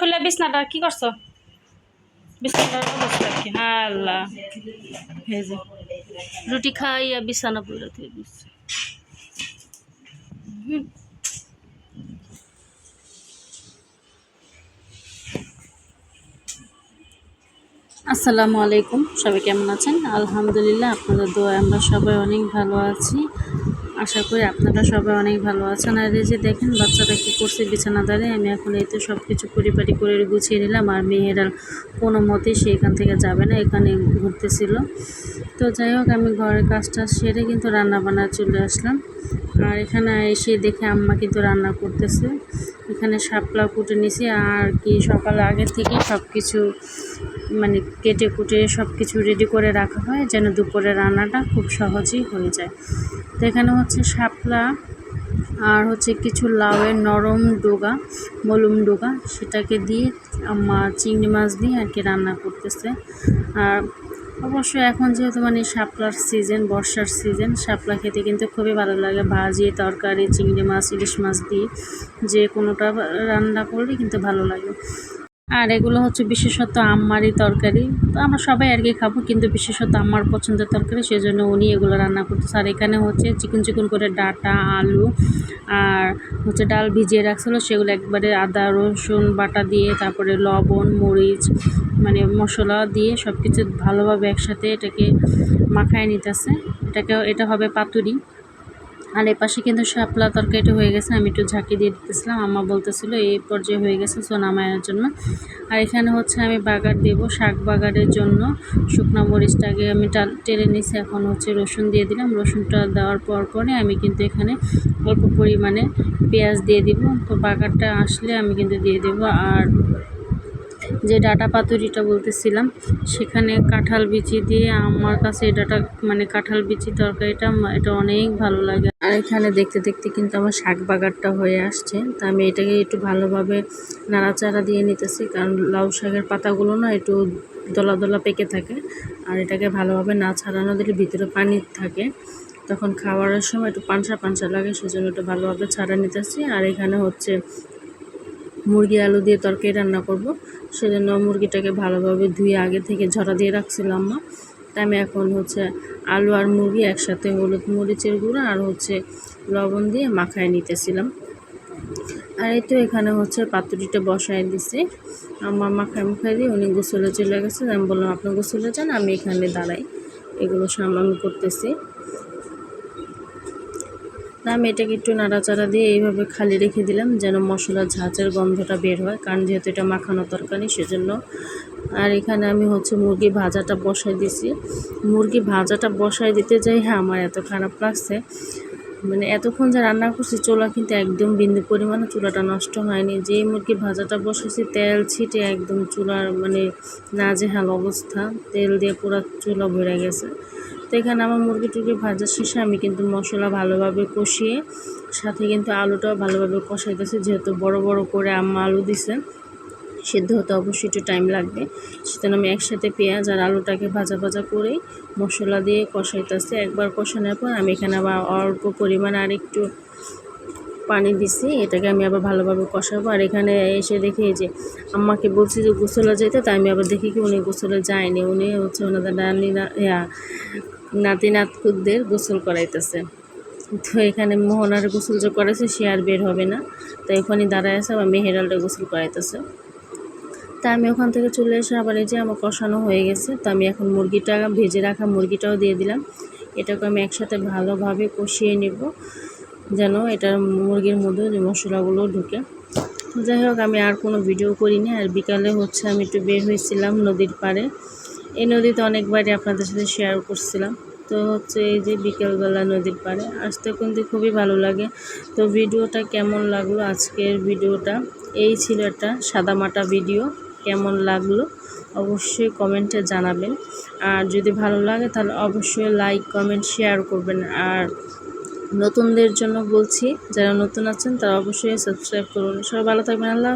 খুলে বিছনাটা কি করছ? আল্লাহ রুটি খাইয়া বিছানা পড়ে দিয়ে। আসসালামু আলাইকুম, সবাই কেমন আছেন? আলহামদুলিল্লাহ, আপনাদের দোয়া আমরা সবাই অনেক ভালো আছি। আশা করি আপনারা সবাই অনেক ভালো আছেন। আর এই যে দেখেন, বাচ্চাটা কী করছে বিছানা দাঁড়িয়ে আমি এখন এই তো সব কিছু পরিপাটি করে গুছিয়ে নিলাম। আর মেয়েরা কোনো মতেই সে এখান থেকে যাবে না, এখানে ঘুরতেছিল। তো যাই হোক, আমি ঘরের কাজটা সেরে কিন্তু রান্না বান্না চলে আসলাম। আর এখানে এসে দেখে আম্মা কিন্তু রান্না করতেছে। এখানে শাপলা কুটে নিছি আর কি সকাল আগে থেকে সব কিছু মানে কেটে কুটে সব কিছু রেডি করে রাখা হয় যেন দুপুরে রান্নাটা খুব সহজেই হয়ে যায়। তো এখানে হচ্ছে শাপলা আর হচ্ছে কিছু লাউয়ের নরম ডোগা, মলুম ডোগা, সেটাকে দিয়ে আম্মা চিংড়ি মাছ দিয়ে আর কি রান্না করতেছে। আর অবশ্য এখন যেহেতু মানে শাপলার সিজন বর্ষার সিজন শাপলা খেতে কিন্তু খুবই ভালো লাগে। ভাজি, তরকারি, চিংড়ি মাছ, ইলিশ মাছ দিয়ে যে কোনোটা রান্না করলে কিন্তু ভালো লাগে। আর এগুলো হচ্ছে বিশেষত আম্মারই তরকারি। তো আমরা সবাই আর কি খাব, কিন্তু বিশেষত আমার পছন্দের তরকারি, সেজন্য উনি এগুলো রান্না করতেছে। আর এখানে হচ্ছে চিকন চিকন করে ডাটা, আলু আর হচ্ছে ডাল ভিজিয়ে রাখছিলো। সেগুলো একবারে আদা, রসুন বাটা দিয়ে, তারপরে লবণ, মরিচ মানে মশলা দিয়ে সব কিছু ভালোভাবে একসাথে এটাকে মাখায় নিতেছে। এটাকে, এটা হবে পাতুরি। আর এ পাশে কিন্তু শাপলা তরকারিটা হয়ে গেছে, আমি একটু ঝাঁকি দিয়ে দিতেছিলাম, আম্মা বলতেছিল এই পর্যায়ে হয়ে গেছে সো নামায়ের জন্য। আর এখানে হচ্ছে আমি বাগার দেব, শাক বাগারের জন্য। শুকনো মরিচটাকে আমি টেলে নিছি, এখন হচ্ছে রসুন দিয়ে দিলাম। রসুনটা দেওয়ার পর পরে আমি কিন্তু এখানে অল্প পরিমাণে পেঁয়াজ দিয়ে দিব। তো বাগারটা আসলে আমি কিন্তু দিয়ে দেবো। আর যে ডাটা পাতুরিটা বলতেছিলাম, সেখানে কাঁঠাল বিচি দিয়ে আমার কাছে এই ডাটা মানে কাঁঠাল বিচি তরকারিটা এটা অনেক ভালো লাগে। আর এখানে দেখতে দেখতে কিন্তু আমার শাক বাগারটা হয়ে আসছে। তা আমি এটাকে একটু ভালোভাবে নাড়াচাড়া দিয়ে নিতেছি, কারণ লাউ শাকের পাতাগুলো না একটু দলা দলা পেকে থাকে। আর এটাকে ভালোভাবে না ছাড়ানো দিলে ভিতরে পানি থাকে। তখন খাওয়ার সময় একটু পানসা পানসা লাগে, সেজন্য একটু ভালোভাবে ছাড়া নিতেছি। আর এখানে হচ্ছে মুরগি আলু দিয়ে তরকারি রান্না করব। সেজন্য মুরগিটাকে ভালোভাবে ধুয়ে আগে থেকে ঝরা দিয়ে রাখছিলাম মা। তাই আমি এখন হচ্ছে আলু আর মুরগি একসাথে হলুদ মরিচের গুঁড়া আর হচ্ছে লবণ দিয়ে মাখায় নিতেছিলাম। আর এই তো এখানে হচ্ছে পাতুরিটা বসায় দিছি। আমার মাখায় মাখায় দিয়ে উনি গোসলে চলে গেছে। আমি বললাম, আপনি গোসলে যান, আমি এখানে দাঁড়াই। এগুলো সামলান করতেছি। আমি এটাকে একটু নাড়াচাড়া দিয়ে এইভাবে খালি রেখে দিলাম যেন মশলার ঝাঁচের গন্ধটা বের হয়, কারণ যেহেতু এটা মাখানো তরকারি সেজন্য। আর এখানে আমি হচ্ছে মুরগি ভাজাটা বসাই দিছি মুরগি ভাজাটা বসাই দিতে যাই হ্যাঁ আমার এত খারাপ লাগছে। মানে এতক্ষণ যা রান্না করছি, চুলা কিন্তু একদম বিন্দু পরিমাণে চুলাটা নষ্ট হয়নি। যেই মুরগি ভাজাটা বসেছি তেল ছিটে একদম চুলার মানে নাজেহাল অবস্থা। তেল দিয়ে পুরো চুলা ভরে গেছে। তো এখানে আমার মুরগি টুরগি ভাজা শেষে আমি কিন্তু মশলা ভালোভাবে কষিয়ে সাথে কিন্তু আলুটাও ভালোভাবে কষাইতেছি যেহেতু বড় বড় করে আম্মা আলু দিছে সেদ্ধ হতে অবশ্যই একটু টাইম লাগবে। সেজন্য আমি একসাথে পেঁয়াজ আর আলুটাকে ভাজা ভাজা করে মশলা দিয়ে কষাইতেছি। একবার কষানোর পর আমি এখানে আবার অল্প পরিমাণ আর একটু পানি দিছি এটাকে আমি আবার ভালোভাবে কষাবো। আর এখানে এসে দেখি যে আম্মাকে বলছি যে গোসলে যেতে তাই আমি আবার দেখি কি উনি গোসলে যায়নি। উনি হচ্ছে ওনাদের না- ইয়া, নাতি নাতকুদের গোসল করাইতেছে। তো এখানে মোহনার গোসল যে করেছে, সে আর বের হবে না। তাই ওখানে দাঁড়ায় আছে, আবার মেহেরালটা গোসল করাইতেছে। তা আমি ওখান থেকে চলে এসে আবার এই যে আমার কষানো হয়ে গেছে, তো আমি এখন মুরগিটা, ভেজে রাখা মুরগিটাও দিয়ে দিলাম। এটাকে আমি একসাথে ভালোভাবে কষিয়ে নেব, যেন এটার মুরগির মধ্যে যে মশলাগুলো ঢুকে। যাই হোক, আমি আর কোনো ভিডিও করিনি, আর বিকালে হচ্ছে আমি একটু বের হয়েছিলাম নদীর পাড়ে। এই নদীতে অনেকবারই আপনাদের সাথে শেয়ার করছিলাম। তো হচ্ছে এই যে বিকেলবেলা নদীর পাড়ে, আসতে কিন্তু খুবই ভালো লাগে। তো ভিডিওটা কেমন লাগল আজকের ভিডিওটা? এই ছিল একটা সাদামাটা ভিডিও, কেমন লাগল অবশ্যই কমেন্টে জানাবেন। আর যদি ভালো লাগে তাহলে অবশ্যই লাইক কমেন্ট শেয়ার করবেন। আর নতুনদের জন্য বলছি, যারা নতুন আছেন তারা অবশ্যই সাবস্ক্রাইব করুন। সবাই ভালো থাকবেন, আল্লাহ